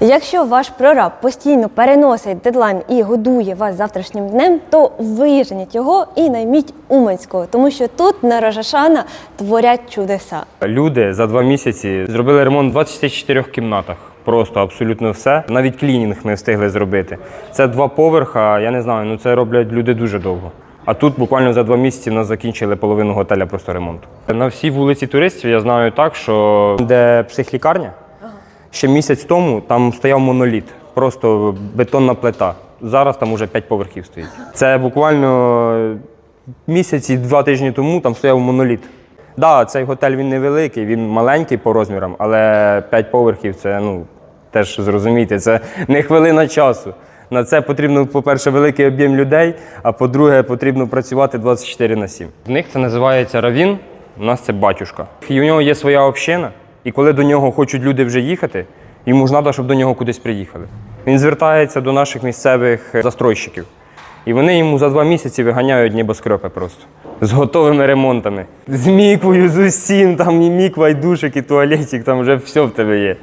Якщо ваш прораб постійно переносить дедлайн і годує вас завтрашнім днем, то виженіть його і найміть Уманського, тому що тут на Рожашана творять чудеса. Люди за два місяці зробили ремонт в 24 кімнатах. Просто абсолютно все. Навіть клінінг ми встигли зробити. Це два поверха. Я не знаю, ну це роблять люди дуже довго. А тут буквально за два місяці нас закінчили половину готеля просто ремонту. На всій вулиці туристів я знаю так, що де психлікарня, ще місяць тому там стояв моноліт, просто бетонна плита. Зараз там уже п'ять поверхів стоїть. Це буквально місяці, два тижні тому там стояв моноліт. Так, да, цей готель він невеликий, він маленький по розмірам, але п'ять поверхів це ну теж зрозумійте, це не хвилина часу. На це потрібно, по-перше, великий об'єм людей, а по-друге, потрібно працювати 24 на 7. В них це називається равін, у нас це батюшка. І у нього є своя община, і коли до нього хочуть люди вже їхати, йому ж треба, щоб до нього кудись приїхали. Він звертається до наших місцевих застройщиків. І вони йому за два місяці виганяють небоскрепи просто. З готовими ремонтами. З міквою, з усім, там і міква, і душик, і туалетик, там вже все в тебе є.